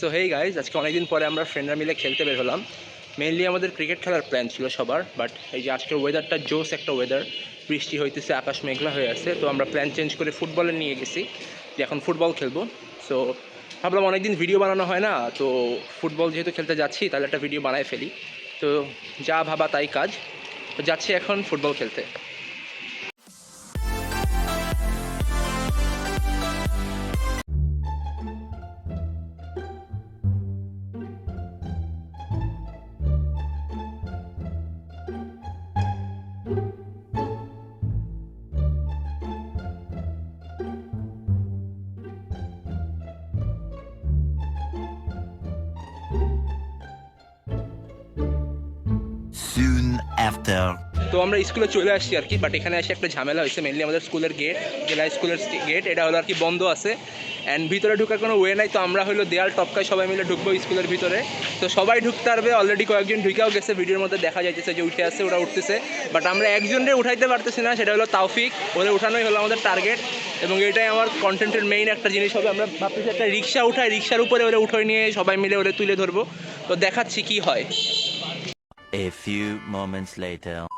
So hey guys আজকে অনেকদিন পরে আমরা ফ্রেন্ডরা মিলে খেলতে বের হলাম। মেনলি আমাদের ক্রিকেট খেলার প্ল্যান ছিল সবার বাট এই যে আজকের ওয়েদারটা জোস একটা ওয়েদার বৃষ্টি হইতেছে, আকাশ মেঘলা হয়ে আছে, তো আমরা প্ল্যান চেঞ্জ করে ফুটবলে নিয়ে গেছি, যে এখন ফুটবল খেলব। সো ভাবলাম অনেকদিন ভিডিও বানানো হয় না, তো ফুটবল যেহেতু খেলতে যাচ্ছি, তাহলে একটা ভিডিও বানায় ফেলি। তো যা ভাবা তাই কাজ, তো যাচ্ছি এখন ফুটবল খেলতে। After. তো আমরা স্কুলে চলে আসছি আর কি বাট এখানে এসে একটা ঝামেলা হয়েছে মেনলি আমাদের স্কুলের গেট জেলা স্কুলের গেট এটা হলো আর কি বন্ধ আছে। অ্যান্ড ভিতরে ঢুকার কোনো ওয়ে নাই, তো আমরা হলো দেয়াল টপকায় সবাই মিলে ঢুকবো স্কুলের ভিতরে। তো সবাই ঢুকতে পারবে অলরেডি কয়েকজন ঢুকেও গেছে, ভিডিওর মধ্যে দেখা যাইতেছে যে উঠে আসছে ওরা উঠতেছে। বাট আমরা একজনরে উঠাইতে পারতেছি না, সেটা হলো তাওফিক। ওদের উঠানোই হলো আমাদের টার্গেট এবং এটাই আমার কন্টেন্টের মেইন একটা জিনিস হবে, আমরা ভাবতেছি একটা রিক্সা উঠাই, রিক্সার উপরে ওরা উঠে নিয়ে সবাই মিলে ওরা তুলে ধরবো। তো দেখাচ্ছি কি হয়। A few moments later.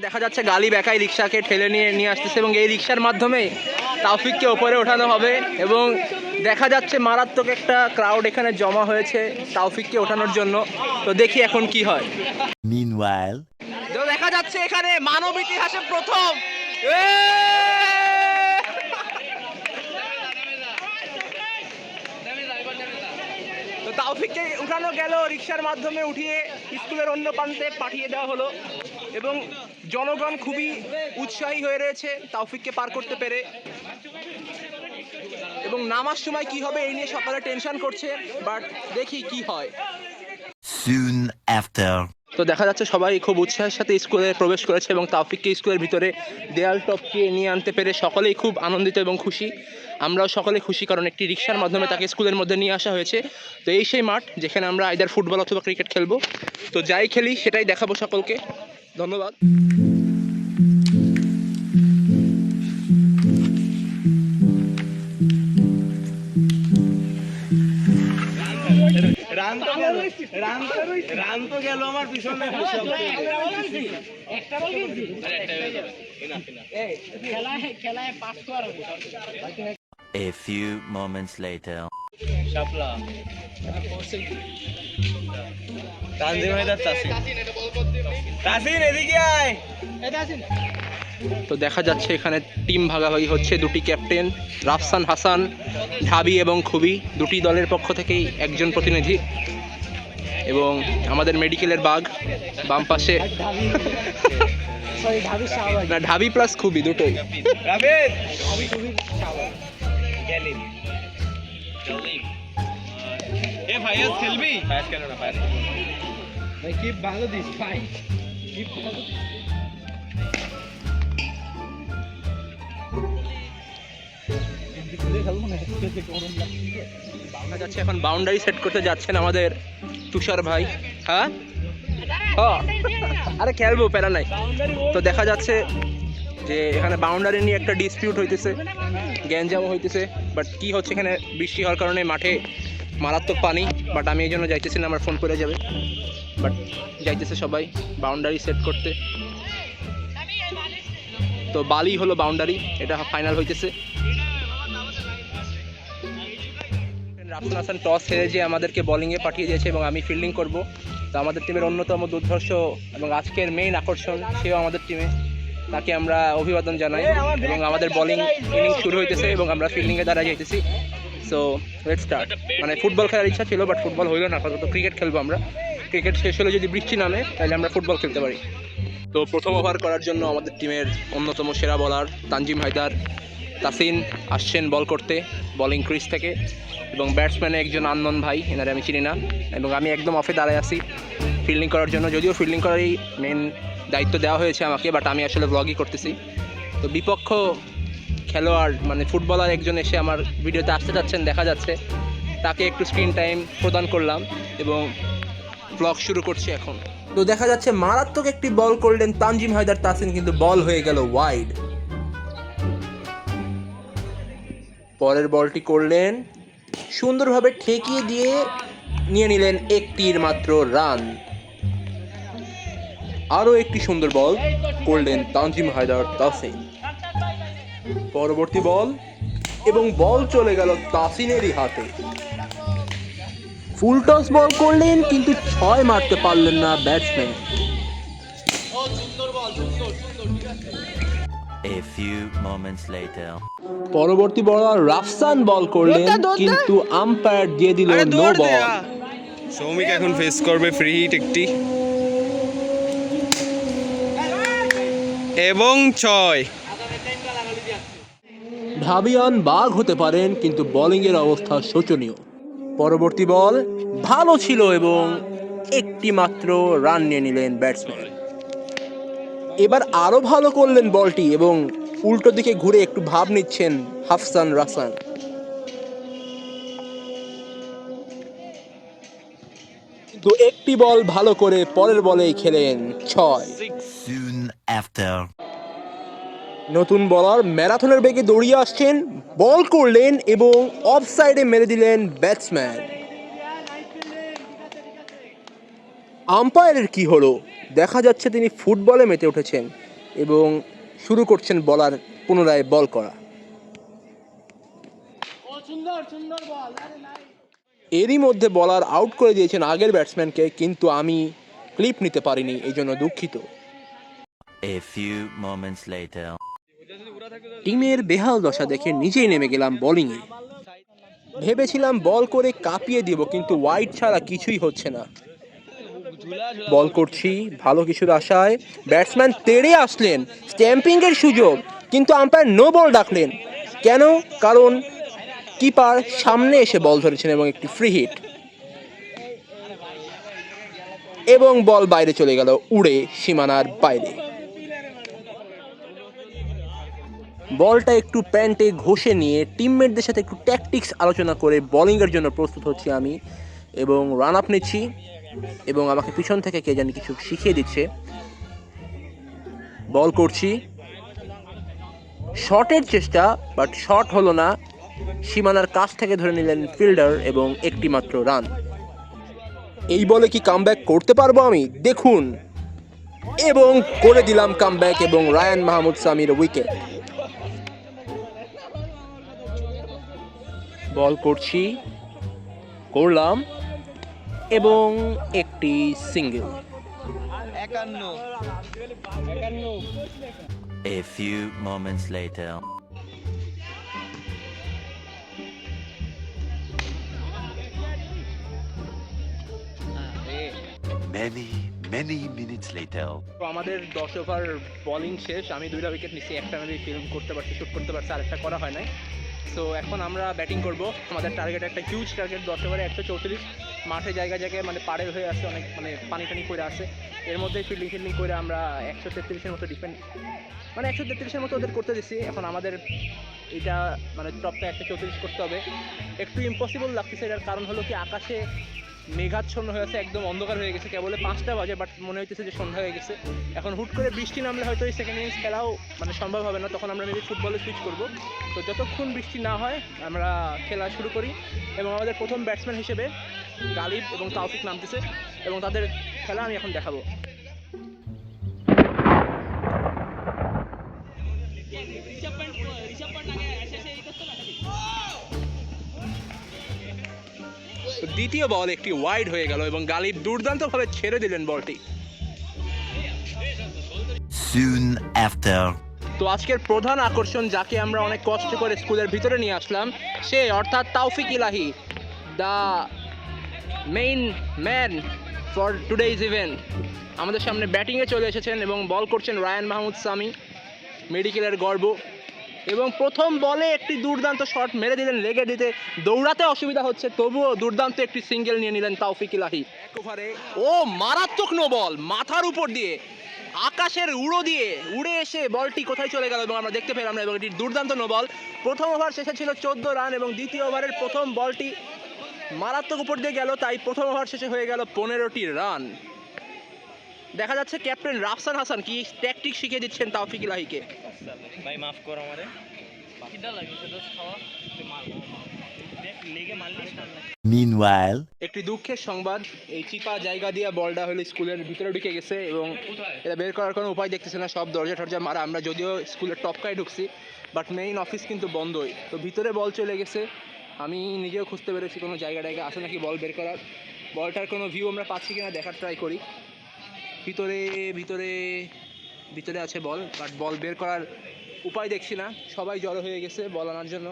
দেখা যাচ্ছে গালি বেকাই রিক্সাকে ঠেলে নিয়ে নিয়ে আসতেছে এবং এই রিক্সার মাধ্যমে তাওফিককে ওপরে ওঠানো হবে এবং দেখা যাচ্ছে মারাত্মক একটা ক্রাউড এখানে জমা হয়েছে তাওফিককে ওঠানোর জন্য। তো দেখি এখন কি হয়। দেখা যাচ্ছে এখানে মানব ইতিহাসে প্রথম এ! তো তাওফিককে উঠানো গেল রিক্সার মাধ্যমে উঠিয়ে স্কুলের অন্য প্রান্তে পাঠিয়ে দেওয়া হলো। এবং জনগণ খুবই উৎসাহী হয়ে রয়েছে তাওফিককে পার করতে পেরে। এবং নামার সময় কি হবে এই নিয়ে সকালে টেনশন করছে, বাট দেখি কি হয়। Soon after. তো দেখা যাচ্ছে সবাই খুব উৎসাহের সাথে স্কুলে প্রবেশ করেছে এবং তাওফিককে স্কুলের ভিতরে দেয়াল টপকে নিয়ে আনতে পেরে সকলেই খুব আনন্দিত এবং খুশি। আমরাও সকলে খুশি কারণ একটি রিক্সার মাধ্যমে তাকে স্কুলের মধ্যে নিয়ে আসা হয়েছে। তো এই সেই মাঠ যেখানে আমরা আইদার ফুটবল অথবা ক্রিকেট খেলব। তো যাই খেলি সেটাই দেখাবো সকলকে। ধন্যবাদ। রান তো গেল আমার পিছনে একটা বল কিনছি খেলায় খেলায় পাস করার A few moments later. শাপলা। তানজিম হায়দার তাসিন? তাসিন এদিকে আয়। তো দেখা যাচ্ছে এখানে টিম ভাগাভাগি হচ্ছে দুটি ক্যাপ্টেন রাফসান হাসান ঢাবি এবং খুবই দুটি দলের পক্ষ থেকেই একজন প্রতিনিধি এবং আমাদের মেডিকেলের বাঘ বাম পাশে। না ঢাবি প্লাস খুবই দুটোই। রাবেদ গেলিন এ ভাইয়াস খেলবি? ফায়াস কেন না ফায়াস ভাই। কি ভালো দেখা যাচ্ছে এখন বাউন্ডারি সেট করতে যাচ্ছেন আমাদের তুষার ভাই। হ্যাঁ? হ্যাঁ। আরে খেলব, প্যারা নাই। তো দেখা যাচ্ছে যে এখানে বাউন্ডারি নিয়ে একটা ডিসপিউট হইতেছে গ্যাঞ্জাম হইতেছে বাট কি হচ্ছে এখানে বৃষ্টি হওয়ার কারণে মাঠে মারাত্মক পানি বাট আমি এই জন্য যাইতেছি না, আমার ফোন করে যাবে। বাট যাইতেছে সবাই বাউন্ডারি সেট করতে। তো বালি হলো বাউন্ডারি এটা ফাইনাল হইতেছে। রাফসান হাসান টস হেরে যে আমাদেরকে বোলিংয়ে পাঠিয়ে দিয়েছে এবং আমি ফিল্ডিং করব। তো আমাদের টিমের অন্যতম দুর্ধর্ষ এবং আজকের মেইন আকর্ষণ সেও আমাদের টিমে তাকে আমরা অভিবাদন জানাই এবং আমাদের বোলিং ইনিংস শুরু হইতেছে এবং আমরা ফিল্ডিংয়ে দাঁড়া যাইতেছি। সো লেট স্টার্ট মানে ফুটবল খেলার ইচ্ছা ছিল বাট ফুটবল হইল না, আপাতত ক্রিকেট খেলব আমরা। ক্রিকেট শেষ হলে যদি বৃষ্টি নামে, তাহলে আমরা ফুটবল খেলতে পারি। তো প্রথম ওভার করার জন্য আমাদের টিমের অন্যতম সেরা বলার তানজিম হায়দার তাসিন আসছেন বল করতে বলিং ক্রিজ থেকে। এবং ব্যাটসম্যানে একজন আনন্দন ভাই, এনারে আমি চিনি না। এবং আমি একদম অফে দাঁড়ায় আছি ফিল্ডিং করার জন্য। যদিও ফিল্ডিং করারই মেন দায়িত্ব দেওয়া হয়েছে আমাকে বাট আমি আসলে ব্লগই করতেছি। তো বিপক্ষ খেলোয়াড় মানে ফুটবলার একজন এসে আমার ভিডিওতে আসতে যাচ্ছেন দেখা যাচ্ছে। তাকে একটু স্ক্রিন টাইম প্রদান করলাম এবং ব্লগ শুরু করছি এখন। তো দেখা যাচ্ছে মারাত্মক একটি বল করলেন তানজিম হায়দার, তাসিন কিন্তু বল হয়ে গেল ওয়াইড পরের বলটি করলেন সুন্দরভাবে ঠেকিয়ে দিয়ে নিয়ে নিলেন একটির মাত্র রান। আরও একটি সুন্দর বল করলেন তানজিম হায়দার তাসিন। পরবর্তী বল এবং বল চলে গেল তাসিনেরই হাতে। ফুল টস বল করলেন, কিন্তু ছয় মারতে পারলেন না batsman. A few moments later. পরবর্তী বলার রাফসান বল করলেন কিন্তু আম্পায়ার দিয়ে দিল নো বল সৌমিক এখন ফেস করবে ফ্রি হিট একটি। এবং ছয়। ভাবিয়ান বাঘ হতে পারেন কিন্তু বোলিংয়ের অবস্থা শোচনীয়। পরবর্তী বল ভালো ছিল এবং একটি মাত্র রান নিয়ে নিলেন ব্যাটসম্যান এবার আরও ভালো করলেন বলটি এবং উল্টো দিকে ঘুরে একটু ভাব নিচ্ছেন হাফসান রাসান। কিন্তু একটি বল ভালো করে পরের বলেই খেলেন ছয়. নতুন বলার ম্যারাথনের বেগে দৌড়িয়ে আসছেন বল করলেন এবং অফ সাইডে মেরে দিলেন ব্যাটসম্যান আম্পায়ারের কি হলো? দেখা যাচ্ছে তিনি ফুটবলে মেতে উঠেছেন এবং শুরু করছেন বলার পুনরায় বল করা। এরই মধ্যে বলার আউট করে দিয়েছেন আগের ব্যাটসম্যানকে কিন্তু আমি ক্লিপ নিতে পারিনি এই জন্য দুঃখিত. টিমের বেহাল দশা দেখে নিজেই নেমে গেলাম বোলিংয়ে। ভেবেছিলাম বল করে কাঁপিয়ে দিব কিন্তু ওয়াইড ছাড়া কিছুই হচ্ছে না। বল করছি, ভালো কিছুর আশায় ব্যাটসম্যান তেড়ে আসলেন, স্ট্যাম্পিংয়ের সুযোগ, কিন্তু আম্পায়ার নো বল ডাকলেন। কেন? কারণ কিপার সামনে এসে বল ধরেছেন এবং একটি ফ্রি হিট এবং বল বাইরে চলে গেল, উড়ে সীমানার বাইরে। বলটা একটু প্যান্টে ঘষে নিয়ে টিমমেটদের সাথে একটু ট্যাকটিক্স আলোচনা করে বোলিংয়ের জন্য প্রস্তুত হচ্ছি আমি এবং রান আপ নিচ্ছি। এবং আমাকে পিছন থেকে কে জানি কিছু শিখিয়ে দিচ্ছে। বল করছি। শটের চেষ্টা বাট শট হলো না। সীমানার কাছ থেকে ধরে নিলেন ফিল্ডার এবং একটি মাত্র রান। এই বলে কি কামব্যাক করতে পারব আমি? দেখুন। এবং করে দিলাম কামব্যাক এবং রায়ান মাহমুদ সামির উইকেট বল করছি। করলাম। এবং একটি single. A few moments later. Many, many minutes later. তো আমাদের দশ ওভার বোলিং শেষ। আমি দুইটা উইকেট নিচ্ছি। একটা আমি ফিল্ম করতে পারছি শুট করতে পারছি আরেকটা করা হয় নাই। সো এখন আমরা ব্যাটিং করব। আমাদের টার্গেট একটা হিউজ টার্গেট দশ ওভারে একশো চৌত্রিশ। মাঠে জায়গায় জায়গায় মানে পাড়ের হয়ে আসে অনেক মানে পানি টানি করে আসে এর মধ্যে ফিল্ডিং ফিল্ডিং করে আমরা একশো তেত্রিশের মতো ডিফেন্ড মানে একশো তেত্রিশের মতো ওদের করতে দিচ্ছি এখন আমাদের এটা মানে টপটা একশো চৌত্রিশ করতে হবে। একটু ইম্পসিবল লাগতেছে, এটার কারণ হলো কি, আকাশে মেঘাচ্ছন্ন হয়ে আছে, একদম অন্ধকার হয়ে গেছে। কেবল পাঁচটা বাজে বাট মনে হইতেছে যে সন্ধ্যা হয়ে গেছে। এখন হুট করে বৃষ্টি নামলে হয়তো এই সেকেন্ড ইনিংস খেলাও মানে সম্ভব হবে না, তখন আমরা মেবি ফুটবলে সুইচ করব। তো যতক্ষণ বৃষ্টি না হয়, আমরা খেলা শুরু করি। এবং আমাদের প্রথম ব্যাটসম্যান হিসেবে গালিব এবং তাওফিক নামতেছে, এবং তাদের খেলা আমি এখন দেখাবো। তো দ্বিতীয় বল একটি ওয়াইড হয়ে গেল এবং গালিব দুর্দান্তভাবে ছেড়ে দিলেন বলটি। Soon after. তো আজকের প্রধান আকর্ষণ যাকে আমরা অনেক কষ্ট করে স্কুলের ভিতরে নিয়ে আসলাম সে অর্থাৎ Taufiq Elahi the main man for today's event আমাদের সামনে ব্যাটিংয়ে চলে এসেছেন এবং বল করছেন রায়ান মাহমুদ সামি মেডিকেলের গর্ব। এবং প্রথম বলে একটি দুর্দান্ত শট মেরে দিলেন লেগে দিতে দৌড়াতে অসুবিধা হচ্ছে তবুও দুর্দান্ত একটি সিঙ্গেল নিয়ে নিলেন তাওফিক ইলাহি। এক ওভারে ও মারাত্মক নো বল মাথার উপর দিয়ে আকাশের উড়ো দিয়ে উড়ে এসে বলটি কোথায় চলে গেল এবং আমরা দেখতে পেলাম না এবং এটি দুর্দান্ত নো বল। প্রথম ওভার শেষে ছিল চোদ্দ রান এবং দ্বিতীয় ওভারের প্রথম বলটি মারাত্মক উপর দিয়ে গেল তাই প্রথম ওভার শেষে হয়ে গেল পনেরোটি রান। দেখা যাচ্ছে ক্যাপ্টেন রাফসান হাসান কি ট্যাকটিক শিখিয়ে দিচ্ছেন তাওফিক ইলাহিকে। ভাই মাফ কর আমারে। Meanwhile, একটি দুঃখের সংবাদ এই চিপা জায়গা দিয়ে বলটা হলো স্কুলের ভিতরে ঢুকে গেছে এবং এটা বের করার কোনো উপায় দেখতেছে না সব দরজা টরজা মারা। আমরা যদিও স্কুলের টপকায় ঢুকছি বাট মেইন অফিস কিন্তু বন্ধই। তো ভিতরে বল চলে গেছে। আমি নিজেও খুঁজতে পেরেছি কোনো জায়গা টায়গা আছে নাকি বল বের করার। বলটার কোনো ভিউ আমরা পাচ্ছি কিনা দেখার ট্রাই করি। ভিতরে ভিতরে ভিতরে আছে বল বাট বল বের করার উপায় দেখছি না। সবাই জড়ো হয়ে গেছে বল আনার জন্য।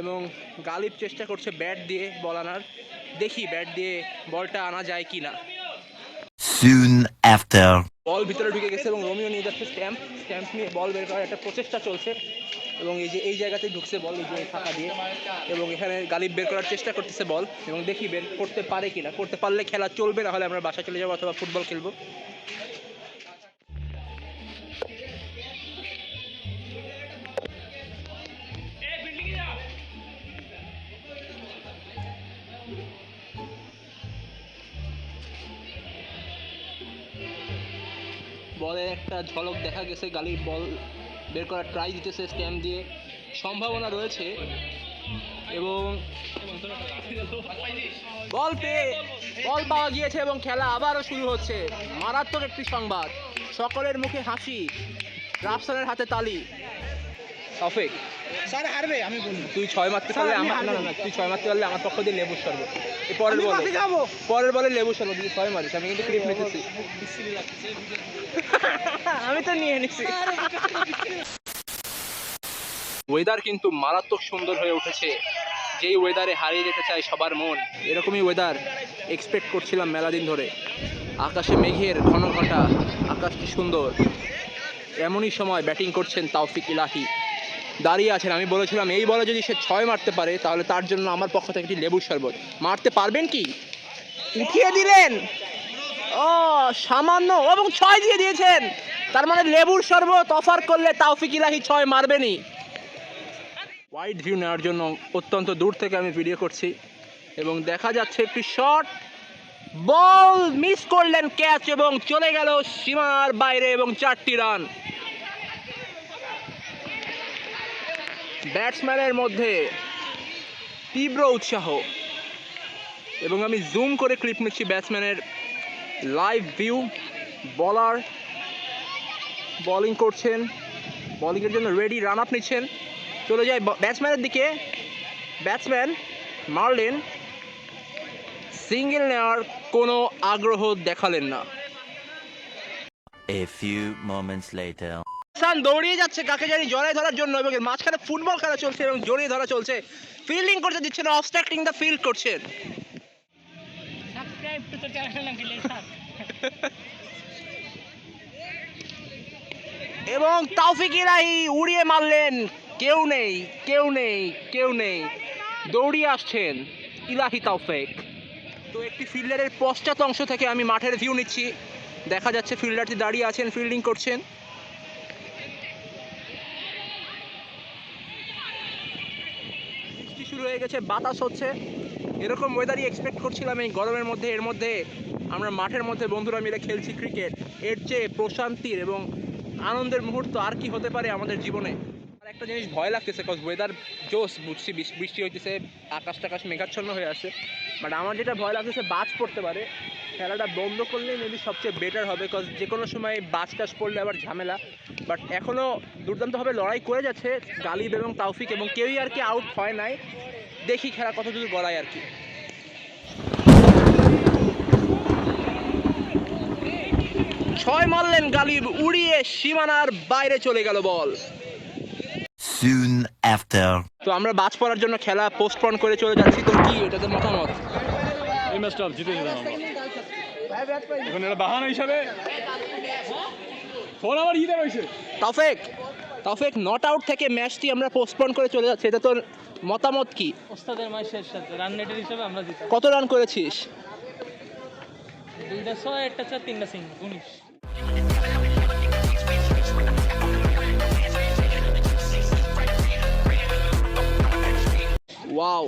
এবং গালিব চেষ্টা করছে ব্যাট দিয়ে বল আনার। দেখি ব্যাট দিয়ে বলটা আনা যায় কি না soon after. বল ভিতরে ঢুকে গেছে এবং রোমিও নিয়ে যাচ্ছে স্ট্যাম্প। স্ট্যাম্প নিয়ে বল বের করার একটা প্রচেষ্টা চলছে এবং এই যে এই জায়গাতে ঢুকছে বল, এই যে ফাঁকা দিয়ে। এবং এখানে গালিব বের করার চেষ্টা করতেছে বল এবং দেখি বের করতে পারে কিনা। করতে পারলে খেলা চলবে, না হলে আমরা বাসা চলে যাব অথবা ফুটবল খেলব। একটা ঝলক দেখা গেছে, গালির বল বের করার ট্রাই দিতেছে স্ট্যাম্প দিয়ে। সম্ভাবনা রয়েছে। এবং বল পেয়ে বল পাওয়া গিয়েছে এবং খেলা আবারও শুরু হচ্ছে। মারাত্মক একটি সংবাদ। সকলের মুখে হাসি, রাফসানের হাতে তালি। তফিক স্যার হারবে আমি বলব। তুই ছয় মারতে পারলে আমার না না, তুই ছয় মারতে পারলে আমার পক্ষ দিয়ে লেবু শরবত এই পরের বলে পরের বলে লেবু শরবত যদি ছয় মারিস আমি কিন্তু ক্লিপ নিতেছি। আমি তো নিয়ে নিচ্ছি ওয়েদার কিন্তু মারাত্মক সুন্দর হয়ে উঠেছে। যেই ওয়েদারে হারিয়ে যেতে চায় সবার মন এরকমই ওয়েদার এক্সপেক্ট করছিলাম মেলা দিন ধরে। আকাশে মেঘের ঘন ঘটা আকাশটি সুন্দর। এমনই সময় ব্যাটিং করছেন তাওফিক ইলাহি। দাঁড়িয়ে আছেন। আমি বলেছিলাম, এই বলে যদি সে ছয় মারতে পারে, তাহলে তার জন্য আমার পক্ষ থেকে একটি লেবুর শরবত। মারতে পারবেন কি? উঠিয়ে দিলেন। ও, সামান্য এবং ছয় দিয়ে দিয়েছেন। তার মানে লেবুর শরবত অফার করলে তাওফিক ইলাহি ছয় মারবেনই। ওয়াইড ভিউ নেওয়ার জন্য অত্যন্ত দূর থেকে আমি ভিডিও করছি। এবং দেখা যাচ্ছে একটি শট বল মিস করলেন ক্যাচ এবং চলে গেল সীমার বাইরে এবং চারটি রান ব্যাটসম্যানের মধ্যে তীব্র উৎসাহ। এবং আমি জুম করে ক্লিপ নিচ্ছি ব্যাটসম্যানের লাইভ ভিউ বলার বোলিং করছেন। বোলিংয়ের জন্য রেডি রান আপ নিচ্ছেন। চলে যায় ব্যাটসম্যানের দিকে। ব্যাটসম্যান মারলেন। সিঙ্গেল নেওয়ার কোনো আগ্রহ দেখালেন না। A few moments later. সান দৌড়িয়ে যাচ্ছে কাকে জানি জড়াই ধরার জন্য এবং এর মাঝখানে ফুটবল খেলা চলছে এবং জড়িয়ে ধরা চলছে। ফিল্ডিং করতে দিচ্ছে না অবস্ট্রাক্টিং দ্য ফিল্ড করছেন এবং তাওফিক ইলাহি উড়িয়ে মারলেন। কেউ নেই কেউ নেই কেউ নেই। দৌড়িয়ে আসছেন ইলাহি তাওফিক তো একটি ফিল্ডারের পশ্চাৎ অংশ থেকে আমি মাঠের ভিউ নিচ্ছি। দেখা যাচ্ছে ফিল্ডারটি দাঁড়িয়ে আছেন ফিল্ডিং করছেন বৃষ্টি শুরু হয়ে গেছে, বাতাস হচ্ছে। এরকম ওয়েদারই এক্সপেক্ট করছিলাম এই গরমের মধ্যে, এর মধ্যে আমরা মাঠের মধ্যে বন্ধুরা মিলে খেলছি ক্রিকেট এর চেয়ে প্রশান্তির এবং আনন্দের মুহূর্ত আর কি হতে পারে আমাদের জীবনে? আর একটা জিনিস ভয় লাগতেছে কজ ওয়েদার জোস বুঝছি, বৃষ্টি হইতেছে, আকাশ টাকাশ মেঘাচ্ছন্ন হয়ে আছে। বাট আমার যেটা ভয় লাগতেছে, বাজ পড়তে পারে। খেলাটা বন্ধ করলে মেবি সবচেয়ে বেটার হবে কজ যে কোনো সময় বাজ টাজ পড়লে আবার ঝামেলা। বাট এখনও দুর্দান্তভাবে লড়াই করে যাচ্ছে গালিব এবং তাওফিক এবং কেউই আর কি আউট হয় নাই। দেখি খেলা কত দূর গড়ায় আর কি। ছয় মারলেন গালিব উড়িয়ে সীমানার বাইরে চলে গেল বল। Soon after. তো আমরা বাজ পড়ার জন্য খেলা পোস্টপন করে চলে যাচ্ছি তো কি এটাতে মতামত? এই ম্যাচটা জিতে যেতাম আমরা। এখন এটা বাহানা হিসাবে। ফোন আমার ইতে রয়েছে তাফেক তাফেক নট আউট থেকে ম্যাচটি আমরা পোস্টপন করে চলে যাচ্ছি। এটা তোর মতামত কি? ওস্তাদের মাসের সাথে। রান রেটের হিসাবে আমরা জিতাম কত রান করেছিস? দুইটা ছয় একটা চার তিনটা সিং উনিশ। ওয়াও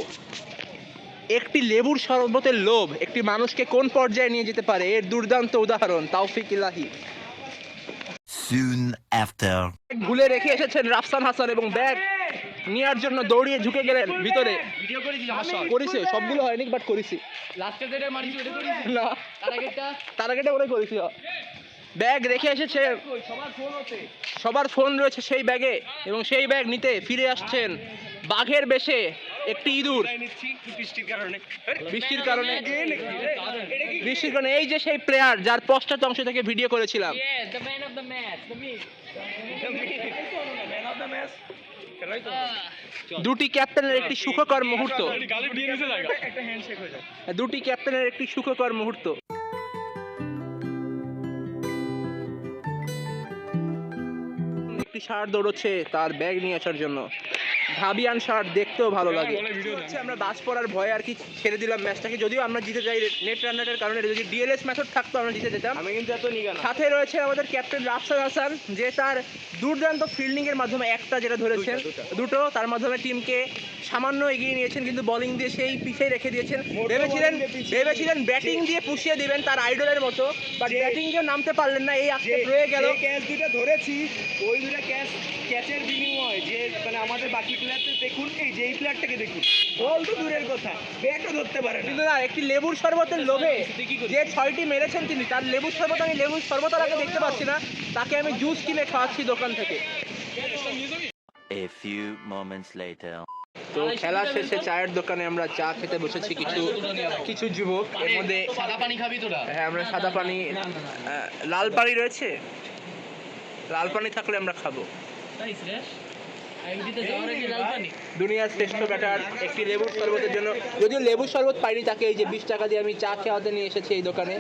একটি লেবুর শরবতের লোভ একটি মানুষকে কোন পর্যায়ে নিয়ে যেতে পারে? এর দুর্দান্ত উদাহরণ তাওফিক ইলাহি। Soon after. ভুলে রেখে এসেছেন রাফসান হাসান এবং ব্যাগ নেওয়ার জন্য দৌড়িয়ে ঝুঁকে গেলেন ভিতরে। ভিডিও করেছে সবগুলো হয়নি বাট করেছি। লাস্টে যেটা মারিস ওটা করিস না তার তার আগে ওরে করেছি ব্যাগ রেখে এসেছে সবার ফোন রয়েছে সেই ব্যাগে এবং সেই ব্যাগ নিতে ফিরে আসছেন বাঘের বেশে একটি ইঁদুর বৃষ্টির কারণে বৃষ্টির কারণে এই যে সেই প্লেয়ার যার পশ্চাৎ অংশ থেকে ভিডিও করেছিলাম দুটি ক্যাপ্টেনের একটি সুখকর মুহূর্ত হয়ে দুটি ক্যাপ্টেনের একটি সুখকর মুহূর্ত একটি শার্ট দৌড়চ্ছে তার ব্যাগ নিয়ে আসার জন্য ধাবিয়ান শার্ট দেখতেও ভালো লাগে। হচ্ছে আমরা বাস পড়ার ভয়ে আর কি ছেড়ে দিলাম ম্যাচটাকে। যদিও আমরা জিতে যাই নেট রান্নাটার কারণে যদি ডিএলএস মেথড থাকতো আমরা জিতে যেতাম। আমি কিন্তু এত নিগা না। সাথে রয়েছে আমাদের ক্যাপ্টেন রাফসান হাসান যে তার দুর্দান্ত ফিল্ডিং এর মাধ্যমে একটা যেটা ধরেছেন দুটো তার মাধ্যমে টিমকে সামান্য এগিয়ে নিয়েছেন কিন্তু বোলিং দিয়ে সেই পিছিয়ে রেখে দিয়েছেন। ভেবেছিলেন ভেবেছিলেন ব্যাটিং দিয়ে পুষিয়ে দিবেন তার আইডলের মতো বাট ব্যাটিং কেও নামতে পারলেন না এই আজকে রয়ে গেল। ক্যাচ দুটো ধরেছি ওই দুটো ক্যাচ ক্যাচের বিনিময় যে মানে আমাদের বাকি প্লেয়ারদের দেখুন এই যে এই প্লেয়ারটাকে দেখুন। বল তো দূরের কথা ব্যাটও ধরতে পারে কিন্তু না একটি লেবুর শরবতের লোভে যে ছয়টি মেরেছেন তিনি তার লেবুর শরবত আমি লেবুর আগে দেখতে পাচ্ছি না। তাকে আমি জুস কিনে খাওয়াচ্ছি দোকান থেকে। A few moments later. তো খেলা শেষে চায়ের দোকানে আমরা চা খেতে বসেছি কিছু কিছু যুবক। এর মধ্যে সাদা পানি খাবি তোরা? হ্যাঁ আমরা সাদা পানি লাল পানি রয়েছে? লাল পানি থাকলে আমরা খাব। দুনিয়ার শ্রেষ্ঠ ব্যাটার একটি লেবুর শরবতের জন্য। যদিও লেবুর শরবত পাইনি তাকে এই যে বিশ টাকা দিয়ে আমি চা খাওয়াতে নিয়ে এসেছি এই দোকানে।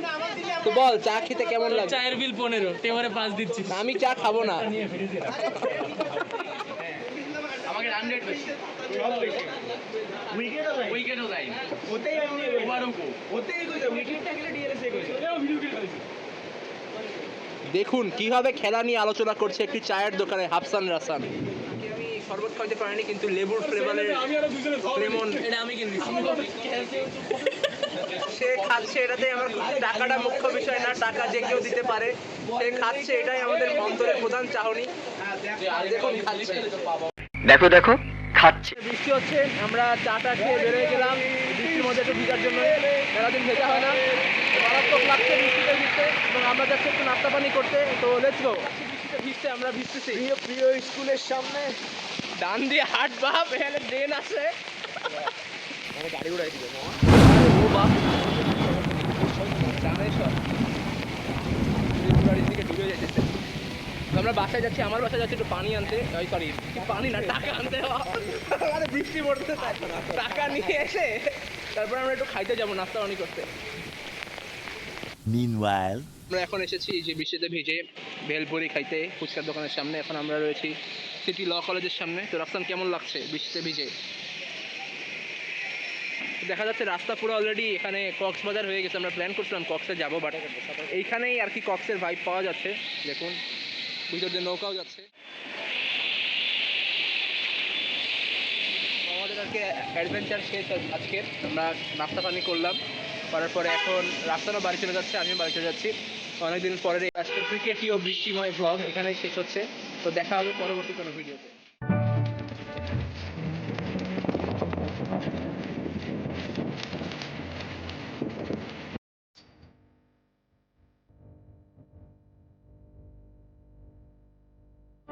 তো বল চা খেতে কেমন লাগে চায়ের বিল পনেরো টেমারে পাঁচ দিচ্ছি। আমি চা খাব না। আমাকে রান উইকেটও যায় উইকেটও যায় ওতেই আমি ওভারও ওতেই কইছে উইকেটটা গেলে ডিএলএস এ কইছে দেখুন কীভাবে খেলা নিয়ে আলোচনা করছে একটি চায়ের দোকানে হাফসান রাসান। আমি শরবত খাইতে পারিনি কিন্তু লেবুর ফ্লেভারের লেমন এটা আমি সে খাচ্ছে এটাতে আমার টাকাটা মুখ্য বিষয় না টাকা যে কেউ দিতে পারে। সে খাচ্ছে এটাই আমাদের অন্তরের প্রধান চাহনি। দেখুন খাচ্ছে। দেখো দেখো খাচ্ছে। বৃষ্টি হচ্ছে আমরা চাটা খেয়ে বেরোয় গেলাম। বৃষ্টির মধ্যে একটু ভিজার জন্য সারাদিন ভেজা হয় না। মারাত্মক লাগছে বৃষ্টিতে ভিজতে এবং আমরা যাচ্ছি একটু নাস্তা পানি করতে। তো লেটস গো বৃষ্টিতে ভিজতে আমরা ভিজতেছি। প্রিয় প্রিয় স্কুলের সামনে ডান দিয়ে হাট বাপ এখানে ড্রেন আছে। গাড়ি উড়াই দিবে ও বাপ ডানে দিকে ঢুকে যাইতেছে তো আমরা বাসায় যাচ্ছি আমার বাসায় যাচ্ছি একটু পানি আনতে। ওই সরি পানি না টাকা আনতে আরে বৃষ্টি পড়তে টাকা নিয়ে এসে তারপর আমরা একটু খাইতে যাব নাস্তা অনেক করতে. আমরা এখন এসেছি যে বৃষ্টিতে ভিজে ভেলপুরি খাইতে ফুচকার দোকানের সামনে। এখন আমরা রয়েছি সিটি ল কলেজের সামনে। তো রাস্তান কেমন লাগছে বৃষ্টিতে ভিজে? দেখা যাচ্ছে রাস্তা পুরো অলরেডি এখানে কক্সবাজার হয়ে গেছে। আমরা প্ল্যান করছিলাম কক্সে যাব বাট এইখানেই আর কি কক্সের ভাইব পাওয়া যাচ্ছে। দেখুন, ভিতর দিয়ে নৌকাও যাচ্ছে। আমাদের আর কি অ্যাডভেঞ্চার শেষ আজ- আজকে আমরা নাস্তা পানি করলাম। করার পরে এখন রাস্তারও বাড়ি চলে যাচ্ছে, আমিও বাড়ি চলে যাচ্ছি। অনেকদিন পরে আজকে ক্রিকেটীয় বৃষ্টিময় ব্লগ এখানেই শেষ হচ্ছে। তো দেখা হবে পরবর্তী কোনো ভিডিওতে